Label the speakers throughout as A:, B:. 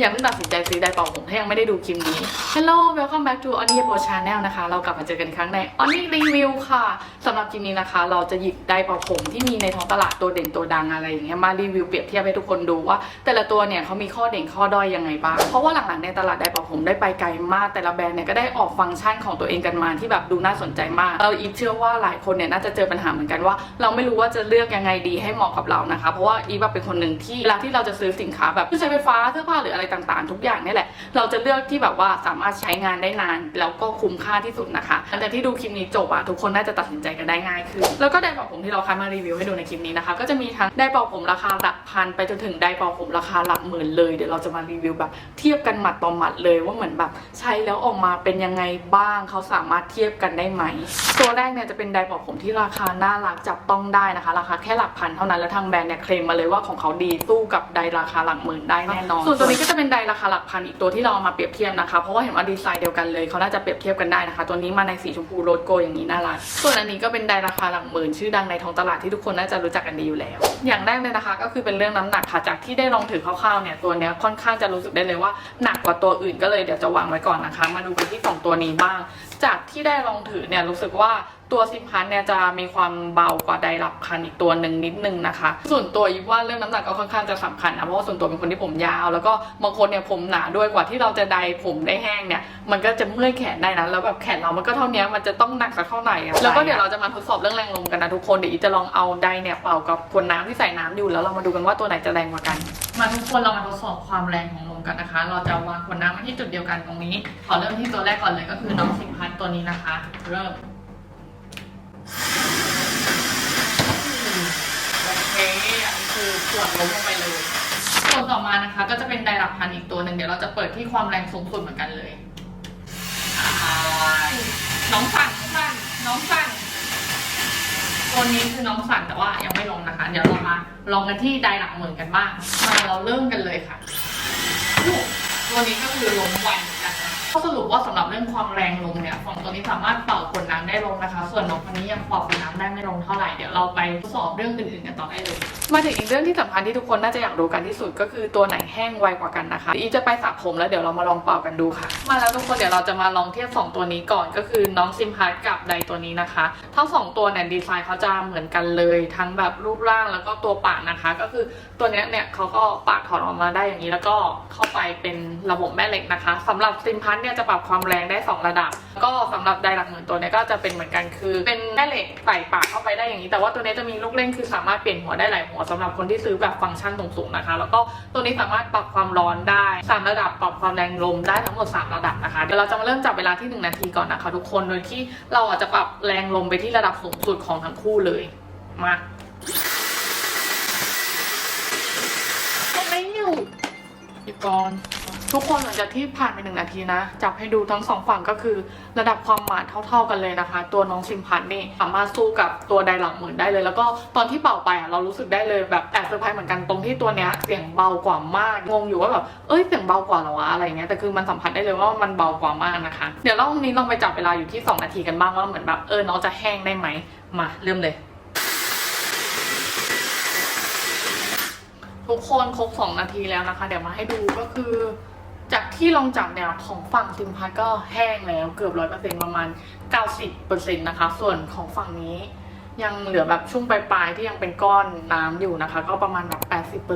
A: อย่าเพิ่งตัดสินใจซื้อไดร์เป่าผมถ้ายังไม่ได้ดูคลิปนี้ Hello welcome back to Oni Pro Channel นะคะ เรากลับมาเจอกันครั้งใน Oni Review ค่ะสำหรับคลิปนี้นะคะ เราจะหยิบไดร์เป่าผมที่มีในท้องตลาดตัวเด่นตัวดังอะไรอย่างเงี้ยมารีวิวเปรียบเทียบให้ทุกคนดูว่า แต่ละตัวเนี่ยเขามีข้อเด่นข้อด้อยยังไงบ้าง เพราะว่าหลังๆในตลาดไดร์เป่าผมได้ไปไกลมาก แต่ละแบรนด์เนี่ยก็ได้ออกฟังก์ชันของตัวเองกันมาที่แบบดูน่าสนใจมาก เราอีฟเชื่อว่าหลายคนเนี่ยน่าจะเจอปัญหาเหมือนกันว่า เราไม่รู้ว่าจะเลือกยังไงดีให้เหมาะกับเรานะคะ เพราะว่าอีฟเป็นคนหนึ่งที่เวลาที่เราจะซื้อสินค้าแบบเครื่องใช้ไฟฟ้าเสื้อผ้าหรืออะไรต่างๆ ทุกอย่างนี่แหละ เราจะเลือกที่แบบว่าสามารถใช้งานได้นาน แล้วก็คุ้มค่าที่สุดนะคะหลังจากที่ดูคลิปนี้จบอะทุกคนน่าจะตัดสินใจกันได้ง่ายขึ้น แล้วก็ไดร์เป่าผมที่เราคัดมารีวิวให้ดูในคลิปนี้นะคะ ก็จะมีทั้งไดร์เป่าผมราคาหลักพันไปจนถึงไดร์เป่าผมราคาหลักหมื่นเลย เดี๋ยวเราจะมารีวิวแบบเทียบกันหมัดต่อหมัดเลยว่าเหมือนแบบใช้แล้วออกมาเป็นยังไงบ้างเขาสามารถเทียบกันได้ไหม ตัวแรกเนี่ยจะเป็นไดร์เป่าผมที่ราคาน่ารักจับต้องได้นะคะ ราคาแค่หลักพันเท่านั้นแล้วทางแบรนด์เนี่ยเคลมมาเลยว่าของเขาดีสู้กับไดร์ราคาหลักหมื่นได้แน่นอน ส่วนตัวนี้ก็จะเป็นไดร์ราคาหลักพันอีกตัวที่เราเอามาเปรียบเทียบนะคะ เพราะว่าเห็นว่าดีไซน์เดียวกันเลยเขาน่าจะเปรียบเทียบกันได้นะคะ ตัวนี้มาในสีชมพูโรสโกอย่างนี้น่ารักส่วนอันนี้ก็เป็นไดร์ราคาหลักหมื่นชื่อดังในท้องตลาดที่ทุกคนน่าจะรู้จักกันดีอยู่แล้ว อย่างแรกเลยนะคะก็คือเป็นเรื่องน้ำหนักค่ะจากที่ได้ลองถือคร่าวๆเนี่ยตัวเนี้ยค่อนข้างจะรู้สึกได้เลยว่าหนักกว่าตัวอื่นก็เลยเดี๋ยวจะวางไว้ก่อนนะคะ มาดูกันที่สองตัวนี้บ้าง จากที่ได้ลองถือเนี่ยรู้สึกว่า ตัวซิมพันเนี่ยจะมีความเบากว่าไดรับคันอีกตัวหนึ่งนิดนึงนะคะ ส่วนตัวยิบว่าเรื่องน้ำหนักก็ค่อนข้างจะสำคัญนะเพราะว่าส่วนตัวเป็นคนที่ผมยาว แล้วก็บางคนเนี่ยผมหนาด้วยกว่าที่เราจะไดผมได้แห้งเนี่ยมันก็จะเมื่อยแขนได้นะแล้วแบบแขนเรามันก็เท่านี้มันจะต้องหนักสักเท่าไหร่อะแล้วก็เดี๋ยวเราจะมาทดสอบเรื่องแรงลมกันนะทุกคนเดี๋ยวอีจะลองเอาไดเนี่ยเป่ากับขวดน้ำที่ใส่น้ำอยู่แล้วเรามาดูกันว่าตัวไหนจะแรงกว่ากัน มาทุกคนเรามาทดสอบความแรงของลมกันนะคะ เราจะวางขวดน้ำไว้ที่จุดเดียวกันตรงนี้ขอเริ่มที่ตัวแรกก่อนเลยก็คือน้องสิงพันตัวนี้นะคะ เริ่ม โอเค อันนี้ คือขวดล้มลงไปเลย ส่วนต่อมานะคะ ก็จะเป็นไดรับพันอีกตัวหนึ่งเดี๋ยวเราจะเปิดที่ความแรงสูงสุดเหมือนกันเลยอ่าน้องสั่นน้องสั่นน้องสั่นตัวนี้คือน้องสั่นแต่ว่ายังไม่ลงนะคะ เดี๋ยวเรามาลองกันที่ไดหลักหมื่นกันบ้างมาเราเริ่มกันเลยค่ะอู้ตัวนี้ก็คือล้มไว เหมือสรุปว่าสำหรับเรื่องความแรงลมเนี่ยฝั่งตัวนี้สามารถเป่าขวดน้ำได้ลงนะคะ ส่วนน้องคนนี้ยังเป่าขวดน้ำได้ไม่ลงเท่าไหร่เดี๋ยวเราไปทดสอบเรื่องอื่นๆกันต่อได้เลย มาถึงอีกเรื่องที่สำคัญที่ทุกคนน่าจะอยากรู้กันที่สุดก็คือตัวไหนแห้งไวกว่ากันนะคะอีฟจะไปสระผมแล้วเดี๋ยวเรามาลองเป่ากันดูค่ะ มาแล้วทุกคนเดี๋ยวเราจะมาลองเทียบ2ตัวนี้ก่อนก็คือน้องซิมพาร์กับไดตัวนี้นะคะทั้ง2ตัวเนี่ยดีไซน์เขาจะเหมือนกันเลยทั้งแบบรูปร่างแล้วก็ตัวปากนะคะ ก็คือตัวเนี้ยเนี่ยเขาก็ปากถอดออกมาได้อย่างนี้แล้วก็เข้าไปเป็นระบบแม่เหล็กนะคะสำหรับซิมพัร์เนี่ยจะปรับความแรงได้ 2 ระดับ ก็สำหรับไดหลักหมื่นตัวเนี้ยก็จะเป็นเหมือนกันคือ เป็นแม่เหล็กใส่ปากเข้าไปได้อย่างนี้ แต่ว่าตัวเนี้ยจะมีลูกเล่นคือสามารถเปลี่ยนหัวได้หลายหัวสำหรับคนที่ซื้อแบบฟังก์ชันสูงๆนะคะ แล้วก็ตัวนี้สามารถปรับความร้อนได้สามระดับปรับความแรงลมได้ทั้งหมด 3 ระดับนะคะเดี๋ยวเราจะมาเริ่มจับเวลาที่ 1 นาทีก่อนนะคะ ทุกคนโดยที่เราอาจจะปรับแรงลมไปที่ระดับสูงสุดของทั้งคู่เลยมาไม่อยู่หยุดก่อน ทุกคนหลังจากที่ผ่านไปหนึ่งนาทีนะ จับให้ดูทั้งสองฝั่งก็คือระดับความหมาดเท่า ๆกันเลยนะคะ ตัวน้องซิมพันนี่สามารถสู้กับตัวไดหลังหมื่นได้เลย แล้วก็ตอนที่เป่าไปอะเรารู้สึกได้เลยแบบแอบเซอร์ไพรส์เหมือนกันตรงที่ตัวเนี้ยเสียงเบากว่ามากงงอยู่ว่าแบบเอ้ยเสียงเบากว่าหรอวะอะไรเงี้ยแต่คือมันสัมผัสได้เลยว่ามันเบากว่ามากนะคะ เดี๋ยวรอบนี้ลองไปจับเวลาอยู่ที่ 2 นาทีกันบ้างว่าเหมือนแบบเออน้องจะแห้งได้ไหมมาเริ่มเลยทุกคนครบ 2 นาทีแล้วนะคะ เดี๋ยวมาให้ดูก็คือ จากที่ลองจับเนี่ยของฝั่งซิมพัทก็แห้งแล้วเกือบร้อยเปอร์เซ็นต์ประมาณ90%นะคะ ส่วนของฝั่งนี้ ยังเหลือแบบช่วงปลายๆที่ยังเป็นก้อนน้ำอยู่นะคะ ก็ประมาณแบบ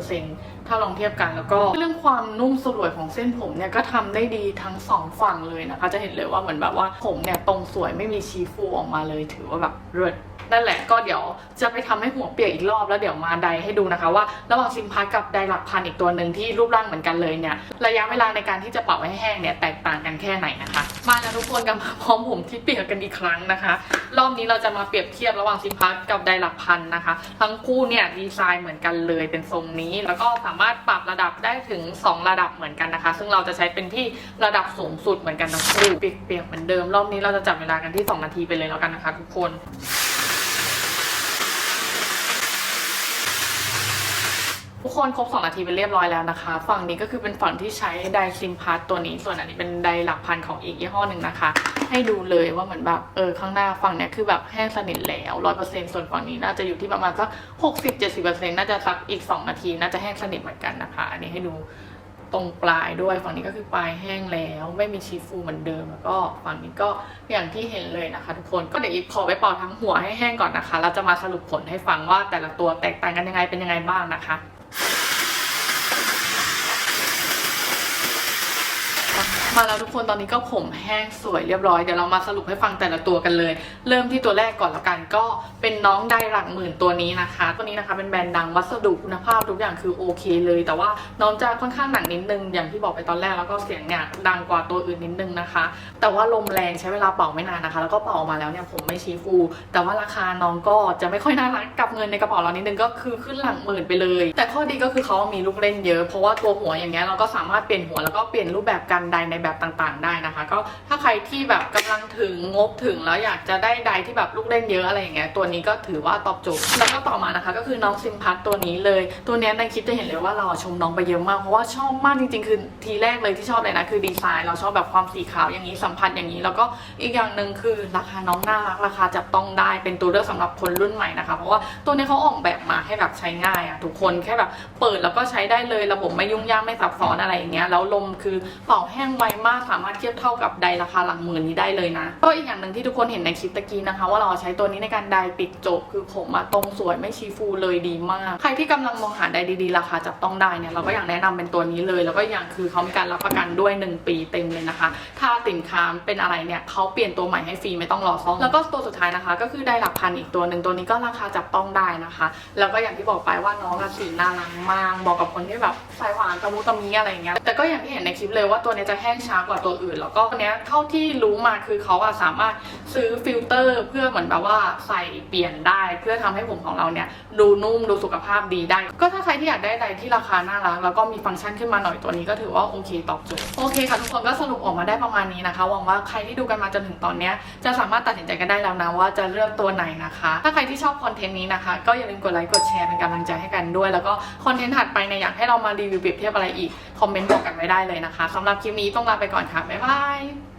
A: 80%ถ้าลองเทียบกันแล้วก็เรื่องความนุ่มสลวยของเส้นผมเนี่ยก็ทำได้ดีทั้งสองฝั่งเลยนะคะ จะเห็นเลยว่าเหมือนแบบว่าผมเนี่ยตรงสวยไม่มีชี้ฟูออกมาเลยถือว่าแบบเลิศนั่นแหละก็เดี๋ยวจะไปทำให้หัวเปียกอีกรอบแล้วเดี๋ยวมาไดให้ดูนะคะ ว่าระหว่างซิมพัทกับไดหลักพันอีกตัวหนึ่งที่รูปร่างเหมือนกันเลยเนี่ยระยะเวลาในการที่จะเป่าให้แห้งเนี่ยแตกต่างกันแค่ไหนนะคะ มาแล้วทุกคนกลับมาพร้อมผมที่เปียกกันอีกครั้งนะคะ รอบนี้เราจะมาเปรียบเทียบระหว่างซิพัทกับไดลักพันนะคะ ทั้งคู่เนี่ยดีไซน์เหมือนกันเลยเป็นทรงนี้ แล้วก็สามารถปรับระดับได้ถึง 2 ระดับเหมือนกันนะคะ ซึ่งเราจะใช้เป็นที่ระดับสูงสุดเหมือนกันทั้งคู่เปียกๆเหมือนเดิม รอบนี้เราจะจับเวลากันที่ 2 นาทีไปเลยแล้วกันนะคะ ทุกคน ทุกคนครบ2นาทีเป็นเรียบร้อยแล้วนะคะ ฝั่งนี้ก็คือเป็นฝั่งที่ใช้ไดซิมพาร์ตตัวนี้ ส่วนอันนี้เป็นไดหลักพันของอีกยี่ห้อหนึ่งนะคะ ให้ดูเลยว่าเหมือนแบบเออข้างหน้าฝั่งเนี้ยคือแบบแห้งสนิทแล้วร้อยเปอร์เซ็นส่วนฝั่งนี้น่าจะอยู่ที่ประมาณสักหกสิบเจ็ดสิบเปอร์เซ็นน่าจะสักอีก2นาทีน่าจะแห้งสนิทเหมือนกันนะคะ อันนี้ให้ดูตรงปลายด้วยฝั่งนี้ก็คือปลายแห้งแล้ว ไม่มีชีฟูเหมือนเดิมแล้วก็ฝั่งนี้ก็อย่างที่เห็นเลยนะคะ ทุกคนก็เดี๋ยวอีกขอไปเป่าทั้งหัวให้แห้งก่อนนะคะแล้วจะมาสรุปผลให้ฟังว่าแต่ละตัวแตกต่างกันยังไงเป็นยังไงบ้างนะคะ มาแล้วทุกคนตอนนี้ก็ผมแห้งสวยเรียบร้อยเดี๋ยวเรามาสรุปให้ฟังแต่ละตัวกันเลย เริ่มที่ตัวแรกก่อนละกันก็เป็นน้องไดหลักหมื่นตัวนี้นะคะ ตัวนี้นะคะเป็นแบรนด์ดังวัสดุคุณภาพทุกอย่างคือโอเคเลย แต่ว่าน้องจะค่อนข้างหนักนิดนึงอย่างที่บอกไปตอนแรกแล้วก็เสียงเนี่ยดังกว่าตัวอื่นนิดนึงนะคะ แต่ว่าลมแรงใช้เวลาเป่าไม่นานนะคะ แล้วก็เป่าออกมาแล้วเนี่ยผมไม่ชี้ฟู แต่ว่าราคาน้องก็จะไม่ค่อยน่ารักกับเงินในกระเป๋าเรานิดนึงก็คือขึ้นหลังหมื่นไปเลย แต่ข้อดีก็คือเขามีลูกเล่นเยอะเพราะว่าตัวหัวอย่างเงี้ยเราก็สามารถเปลี่ยนหัวแล้วก็เปลี่ยนรูปแบบการไดในแบบต่างๆ ได้นะคะ ก็ถ้าใครที่แบบกำลังถึงงบถึงแล้วอยากจะได้ไดที่แบบลูกเล่นเยอะอะไรอย่างเงี้ยตัวนี้ก็ถือว่าตอบโจทย์แล้วก็ต่อมานะคะ ก็คือน้องซิมพัทตัวนี้เลย ตัวนี้ในคลิปจะเห็นเลยว่าเราชมน้องไปเยอะมากเพราะว่าชอบมากจริงๆ คือทีแรกเลยที่ชอบเลยนะคือดีไซน์เราชอบแบบความสีขาวอย่างนี้สัมผัสอย่างนี้แล้วก็อีกอย่างหนึ่งคือราคาน้องน่ารักราคาจับต้องได้เป็นตัวเลือกสำหรับคนรุ่นใหม่นะคะ เพราะว่าตัวนี้เขาออกแบบมาให้แบบใช้ง่ายอะทุกคนแค่แบบเปิดแล้วก็ใช้ได้เลยระบบไม่ยุ่งยากไม่ซับซ้อนอะไรอย่างเงี้ยแล้วลมคือเป่าแห้งไวมากสามารถเทียบเท่ากับไดราคาหลังหมื่นนี้ได้เลยนะก็อีกอย่างหนึ่งที่ทุกคนเห็นในคลิปตะกี้นะคะ ว่าเราใช้ตัวนี้ในการไดปิดจบคือผมมาตรงสวยไม่ชีฟูเลยดีมาก ใครที่กำลังมองหาไดดีๆ ราคาจับต้องได้เนี่ยเราก็อยากแนะนำเป็นตัวนี้เลย แล้วก็อย่างคือเขามีการรับประกันด้วย 1 ปีเต็มเลยนะคะ ถ้าสินค้าเป็นอะไรเนี่ยเขาเปลี่ยนตัวใหม่ให้ฟรีไม่ต้องรอซ่อมแล้วก็ตัวสุดท้ายนะคะ ก็คือได้หลักพันอีกตัวหนึ่งตัวนี้ก็ราคาจับต้องได้นะคะ แล้วก็อย่างที่บอกไปว่าน้องสีน่ารักมากบอกกับคนที่แบบสายหวานตะมุตะมีอะไรเงี้ยแต่ก็อย่างที่เห็นในคลิปเลยว่าตัวนี้จะแห้งช้ากว่าตัวอื่น แล้วก็เนี้ยเท่าที่รู้มาคือเขาอะสามารถซื้อฟิลเตอร์เพื่อเหมือนแบบว่าใส่เปลี่ยนได้ เพื่อทำให้ผมของเราเนี่ยดูนุ่มดูสุขภาพดีได้ ก็ถ้าใครที่อยากได้อะไรที่ราคาน่ารักแล้วก็มีฟังก์ชันขึ้นมาหน่อยตัวนี้ก็ถือว่าโอเคตอบโจทย์โอเคค่ะทุกคนก็สรุปออกมาได้ประมาณนี้นะคะหวังว่าใครที่ดูกันมาจนถึงตอนเนี้ยจะสามารถตัดสินใจกันได้แล้วนะว่าจะเลือกตัวไหนนะคะ ถ้าใครที่ชอบคอนเทนต์นี้นะคะก็อย่าลืมกดไลค์กดแชร์เป็นกำลังใจให้กันด้วย แล้วก็คอนเทนต์ถัดไปเนี่ยอยากให้เรามารีวิวเปรียบเทียบอะไรอีก คอมเมนต์บอกกันไว้ได้เลยนะคะสำหรับคลิปนี้ต้องลาไปก่อนค่ะ บ๊ายบาย